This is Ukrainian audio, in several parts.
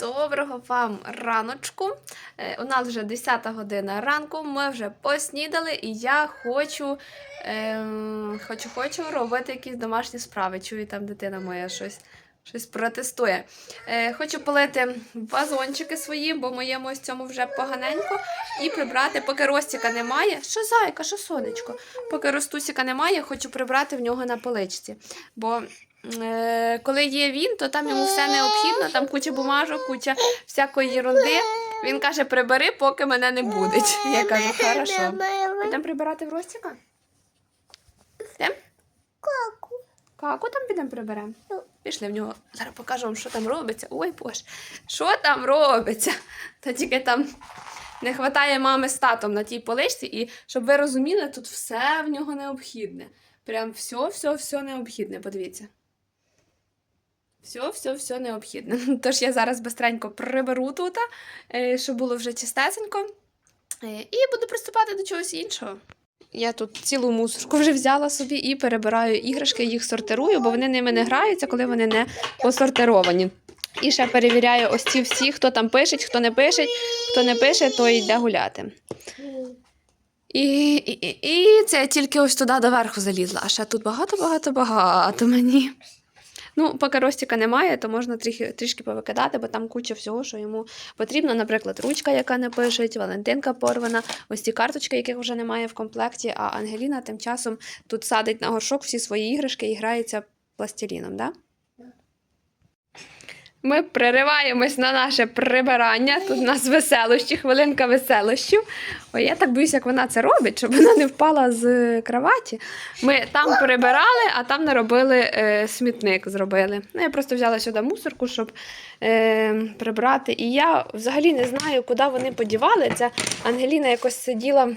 Доброго вам раночку. Е, У нас вже 10 година ранку. Ми вже поснідали, і я хочу, ем, хочу, хочу робити якісь домашні справи. Чую, там дитина моя щось, щось протестує. Е, хочу полити вазончики свої, бо моєму ось цьому вже поганенько. І прибрати, поки Ростіка немає. Що зайка, що сонечко? Поки Ростусіка немає, хочу прибрати в нього на поличці. Бо коли є він, то там йому все необхідно, там куча бумажок, куча всякої єрунди. Він каже, прибери, поки мене не буде. Я кажу, хорошо. Підемо прибирати в Ростіка? Йдем? Каку там підемо приберемо? Пішли в нього. Зараз покажу вам, що там робиться. Ой, боже, що там робиться? Та тільки там не вистачає мами з татом на тій поличці, і щоб ви розуміли, тут все в нього необхідне. Прям все, все, все необхідне. Подивіться. Все, все, все необхідне. Тож я зараз бистренько приберу тут, е, щоб було вже чистесенько. Е, І буду приступати до чогось іншого. Я тут цілу мусорку вже взяла собі і перебираю іграшки, їх сортирую, бо вони ними не граються, коли вони не посортировані. І ще перевіряю ось ці всі, хто там пише, хто не пише, хто не пише, той йде гуляти. І, і, і, це тільки ось туди доверху залізла, а ще тут багато-багато-багато мені. Ну, поки Ростіка немає, то можна трішки, трішки повикидати, бо там куча всього, що йому потрібно. Наприклад, ручка, яка не пишеть, Валентинка порвана, ось ці карточки, яких вже немає в комплекті. А Ангеліна тим часом тут садить на горшок всі свої іграшки і грається пластиліном, да? Ми перериваємось на наше прибирання. Тут у нас веселощі, хвилинка веселощів. Ой, я так боюсь, як вона це робить, щоб вона не впала з кроваті. Ми там прибирали, а там наробили е, смітник. Зробили. Ну, я просто взяла сюди мусорку, щоб е, прибрати. І я взагалі не знаю, куди вони подівали. Це Ангеліна якось сиділа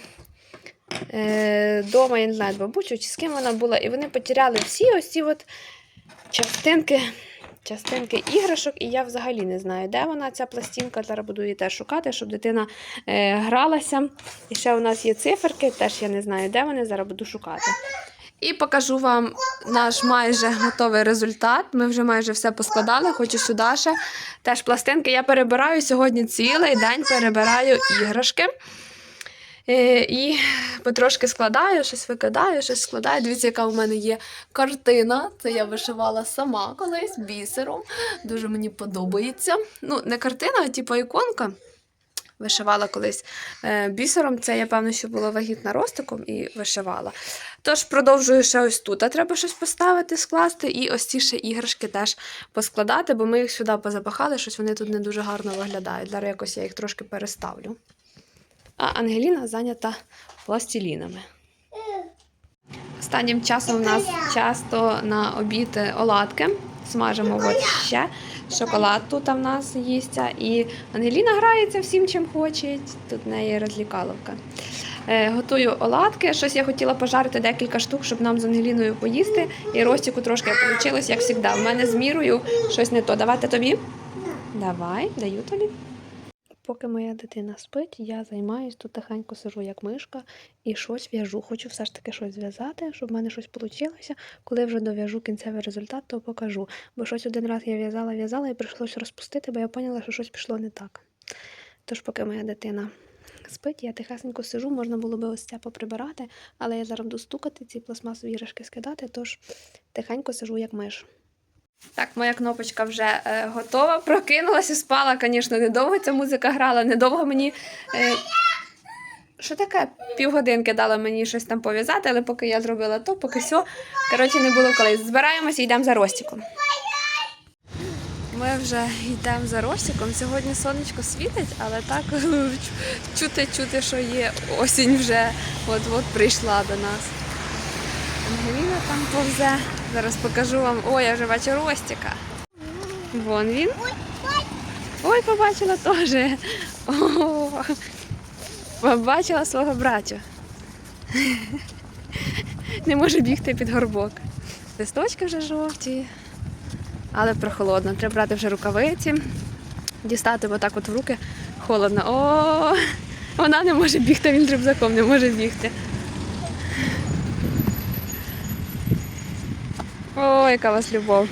е, дома, я не знаю, з бабусею чи з ким вона була, і вони потеряли всі ось ці от частинки частинки іграшок, і я взагалі не знаю, де вона ця пластинка. Зараз буду її теж шукати, щоб дитина е, гралася. І ще у нас є циферки, теж я не знаю, де вони. Зараз буду шукати. І покажу вам наш майже готовий результат. Ми вже майже все поскладали, хочу сюди ще. Теж пластинки я перебираю сьогодні цілий день перебираю іграшки. Е, І потрошки складаю, щось викидаю, щось складаю. Дивіться, яка у мене є картина. Це я вишивала сама колись бісером. Дуже мені подобається. Ну, не картина, а типу іконка. Вишивала колись е, бісером. Це я, певно, що була вагітна ростиком і вишивала. Тож продовжую ще ось тут. А треба щось поставити, скласти, і ось ці ще іграшки теж поскладати, бо ми їх сюди позапахали, щось вони тут не дуже гарно виглядають. Зараз якось я їх трошки переставлю. А Ангеліна зайнята пластилінами. Останнім часом у нас часто на обід е, оладки. Смажимо от ще. Шоколад тут в нас їсться. І Ангеліна грається всім, чим хоче. Тут в неї розлікаловка. Е, готую оладки. Щось я хотіла пожарити декілька штук, щоб нам з Ангеліною поїсти. І Ростіку трошки вийшло, як завжди. У мене з мірою щось не то. Давайте тобі? Давай, даю тобі. Поки моя дитина спить, я займаюсь тут тихенько сижу як мишка і щось в'яжу. Хочу все ж таки щось зв'язати, щоб в мене щось вийшло. Коли вже дов'яжу кінцевий результат, то покажу. Бо щось один раз я в'язала, в'язала і прийшлося розпустити, бо я поняла, що щось пішло не так. Тож, поки моя дитина спить, я тихесенько сижу, можна було би ось це поприбирати, але я зараз буду стукати, ці пластмасові іграшки скидати, тож тихенько сижу як миш. Так, моя кнопочка вже е, готова. Прокинулася, спала, звісно, недовго. Ця музика грала, недовго мені. Е, що таке? Півгодинки дала мені щось там пов'язати, але поки я зробила то, поки все. Коротше, не було коли. Збираємося і йдемо за Ростіком. Ми вже йдемо за Ростіком. Сьогодні сонечко світить, але так чути, чути, що є осінь вже от-от прийшла до нас. Ангеліна там повзе. Зараз покажу вам. Ой, я вже бачу Ростіка. Вон він. Ой, побачила теж. Побачила свого братю. Не може бігти під горбок. Листочки вже жовті, але прохолодно. Треба брати вже рукавиці, дістати отак от в руки. Холодно. О, вона не може бігти, він рюкзаком не може бігти. О, яка у вас любов.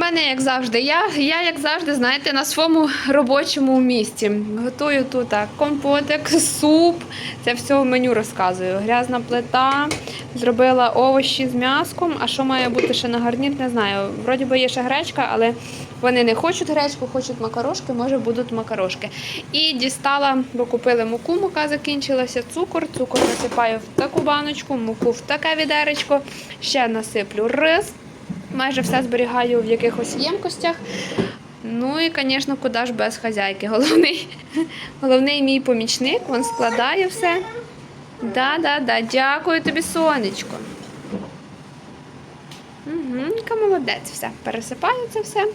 Мене, як завжди, я, я, як завжди, знаєте, на своєму робочому місці. Готую тут компотик, суп. Це все в меню розказую. Грязна плита, зробила овочі з м'яском. А що має бути ще на гарнір, не знаю. Вроді би є ще гречка, але вони не хочуть гречку, хочуть макарошки, може будуть макарошки. І дістала, бо купили муку, мука закінчилася, цукор. Цукор насипаю в таку баночку, муку в таке відеречко. Ще насиплю рис. Майже все зберігаю в якихось ємкостях. Ну і, звісно, куди ж без хазяйки. Головний, головний мій помічник, він складає все. Да, да, да. Дякую тобі, сонечко. Угу, молодець, все. Пересипаю це все.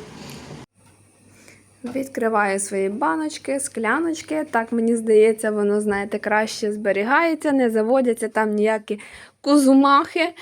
Відкриваю свої баночки, скляночки. Так мені здається, воно, знаєте, краще зберігається, не заводяться там ніякі кузумахи.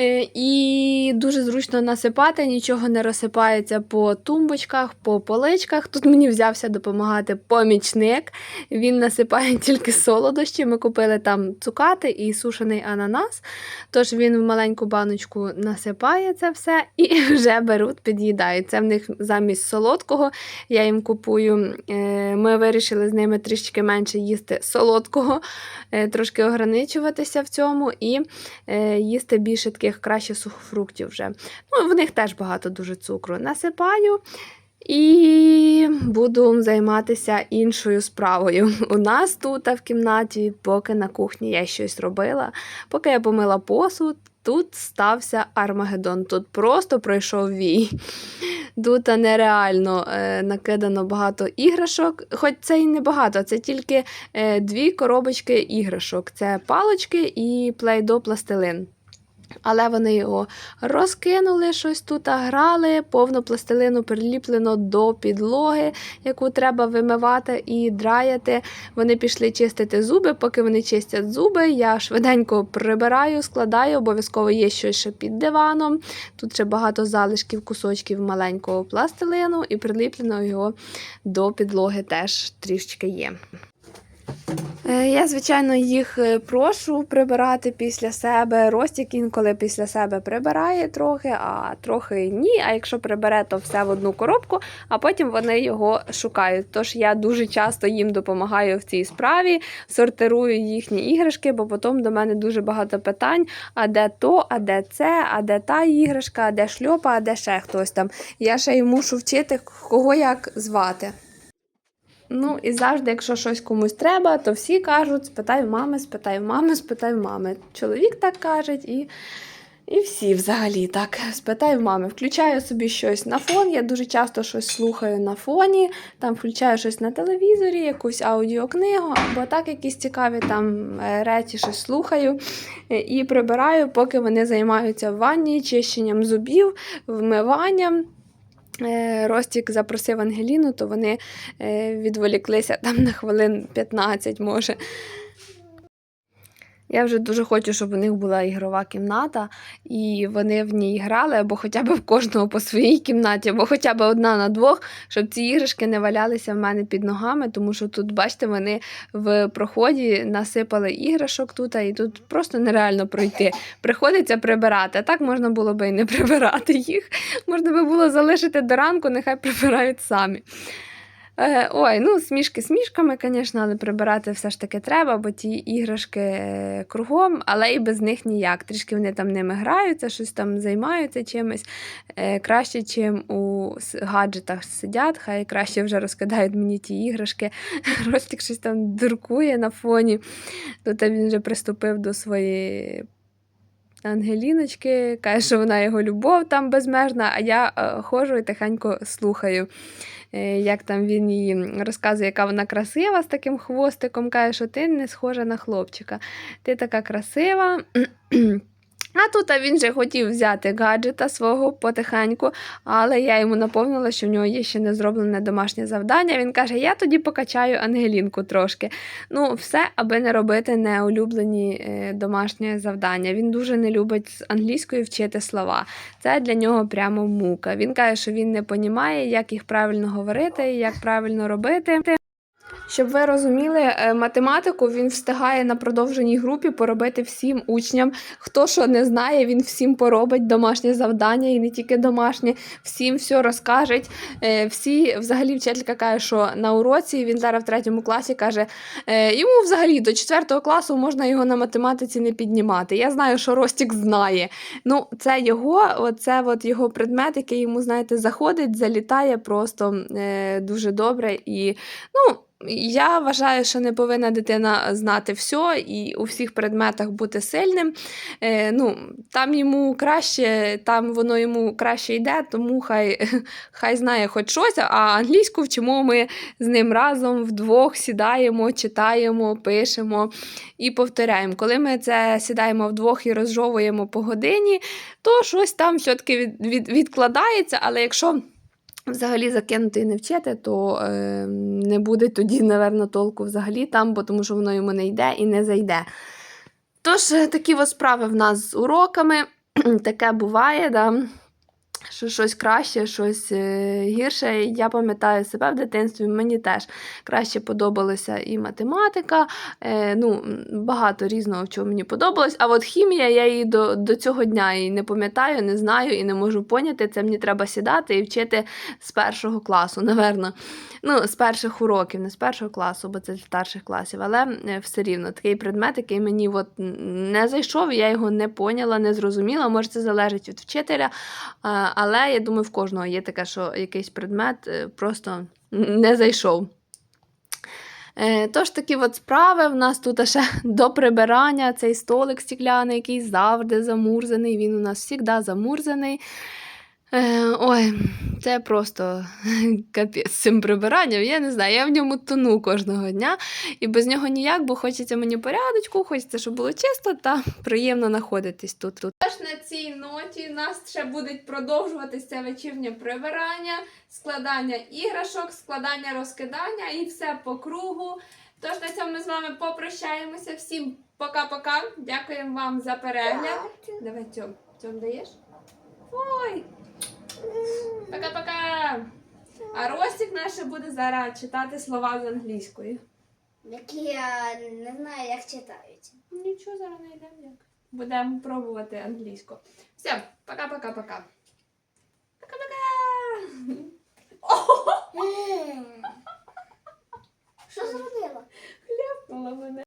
Е, І дуже зручно насипати, нічого не розсипається по тумбочках, по поличках. Тут мені взявся допомагати помічник. Він насипає тільки солодощі. Ми купили там цукати і сушений ананас. Тож він в маленьку баночку насипає це все і вже беруть, під'їдають. Це в них замість солодкого. Я їм купую. е, Ми вирішили з ними трішки менше їсти солодкого, е, трошки ограничуватися в цьому і їсти більше таких краще сухофруктів вже. Ну, в них теж багато дуже цукру. Насипаю. І буду займатися іншою справою. У нас тут в кімнаті, поки на кухні я щось робила, поки я помила посуд, тут стався Армагеддон. Тут просто пройшов вій. Тут нереально е, накидано багато іграшок, хоч це і не багато, це тільки е, дві коробочки іграшок: це палочки і плейдо пластилин. Але вони його розкинули, щось тут грали, повно пластилину приліплено до підлоги, яку треба вимивати і драяти. Вони пішли чистити зуби. Поки вони чистять зуби, я швиденько прибираю, складаю, обов'язково є щось ще під диваном. Тут ще багато залишків, кусочків маленького пластилину, і приліплено його до підлоги теж трішки є. Е, Я, звичайно, їх е, прошу прибирати після себе. Ростік інколи після себе прибирає трохи, а трохи ні. А якщо прибере, то все в одну коробку, а потім вони його шукають. Тож я дуже часто їм допомагаю в цій справі, сортирую їхні іграшки, бо потім до мене дуже багато питань: а де то, а де це, а де та іграшка, а де шльопа, а де ще хтось там. Я ще й мушу вчити, кого як звати. Ну і завжди, якщо щось комусь треба, то всі кажуть: спитай в мами, спитай в мами, спитай в мами. Чоловік так каже, і, і всі взагалі так. Спитай в мами. Включаю собі щось на фон. Я дуже часто щось слухаю на фоні, там включаю щось на телевізорі, якусь аудіокнигу, або так якісь цікаві там е, речі, щось слухаю е, і прибираю, поки вони займаються в ванні, чищенням зубів, вмиванням. Е, Ростік запросив Ангеліну, то вони е, відволіклися там на хвилин 15, може. Я вже дуже хочу, щоб у них була ігрова кімната, і вони в ній грали, або хоча б в кожного по своїй кімнаті, або хоча б одна на двох, щоб ці іграшки не валялися в мене під ногами, тому що тут, бачите, вони в проході насипали іграшок тут, і тут просто нереально пройти. Приходиться прибирати. А так можна було би і не прибирати їх. Можна би було залишити до ранку, нехай прибирають самі. Е, Ой, ну смішки смішками, звісно, але прибирати все ж таки треба, бо ті іграшки е, кругом, але і без них ніяк. Трішки вони там ними граються, щось там займаються чимось. Е, Краще, чим у гаджетах сидять, хай краще вже розкидають мені ті іграшки. Ростик щось там дуркує на фоні. Тут він вже приступив до своєї. Ангеліночки, каже, що вона його любов там безмежна, а я е, ходжу і тихенько слухаю е, як там він їй розказує, яка вона красива з таким хвостиком, каже, що ти не схожа на хлопчика. Ти така красива. А тут а він же хотів взяти гаджета свого потихеньку, але я йому наповнила, що в нього є ще не зроблене домашнє завдання. Він каже: Я тоді покачаю Ангелінку трошки. Ну, все, аби не робити неулюблені е, домашні завдання. Він дуже не любить з англійської вчити слова. Це для нього прямо мука. Він каже, що він не понімає, як їх правильно говорити, як правильно робити. Щоб ви розуміли, е, математику він встигає на продовженій групі поробити всім учням. Хто що не знає, він всім поробить домашнє завдання і не тільки домашнє, всім все розкажуть. Е, Всі, взагалі, вчителька каже, що на уроці він зараз в третьому класі каже, е, йому взагалі до четвертого класу можна його на математиці не піднімати. Я знаю, що Ростік знає. Ну, це його, оце от його предмет, який йому, знаєте, заходить, залітає просто дуже добре. І ну, я вважаю, що не повинна дитина знати все і у всіх предметах бути сильним. Е, ну, там йому краще, там воно йому краще йде, тому хай, хай знає хоч щось, а англійську вчимо ми з ним разом вдвох сідаємо, читаємо, пишемо і повторяємо. Коли ми це сідаємо вдвох і розжовуємо по годині, то щось там все-таки від, від, відкладається, але якщо взагалі закинути і не вчити, то е, не буде тоді, напевно, толку взагалі там, бо тому що воно йому не йде і не зайде. Тож, е, такі справи в нас з уроками. Таке буває, да? Що щось краще, щось е, гірше. Я пам'ятаю себе в дитинстві, мені теж краще подобалася і математика. Е, ну, багато різного, чого мені подобалось. А от хімія, я її до, до цього дня і не пам'ятаю, не знаю і не можу поняти. Це мені треба сідати і вчити з першого класу, наверно. Ну, з перших уроків, не з першого класу, бо це з старших класів, але е, все рівно такий предмет, який мені от не зайшов, я його не поняла, не зрозуміла. Може, це залежить від вчителя. Але я думаю, в кожного є таке, що якийсь предмет е, просто не зайшов. Е, Тож такі от справи. В нас тут ще до прибирання цей столик стікляний, який завжди замурзаний. Він у нас завжди замурзаний. Е, ой, це просто капець з цим прибиранням. Я не знаю, я в ньому тону кожного дня. І без нього ніяк, бо хочеться мені порядочку, хочеться, щоб було чисто та приємно знаходитись тут. тут. Тож на цій ноті у нас ще буде продовжуватися це вечірнє прибирання, складання іграшок, складання розкидання і все по кругу. Тож на цьому ми з вами попрощаємося. Всім пока-пока. Дякуємо вам за перегляд. Давай, Тьом. Тьом даєш? Ой! Настік наша буде зараз читати слова з англійської. Які я не знаю, як читають. Нічого зараз не йдемо як. Будемо пробувати англійську. Все, пока-пока-пока. Пока-пока. Що зробила? Хляпнула мене.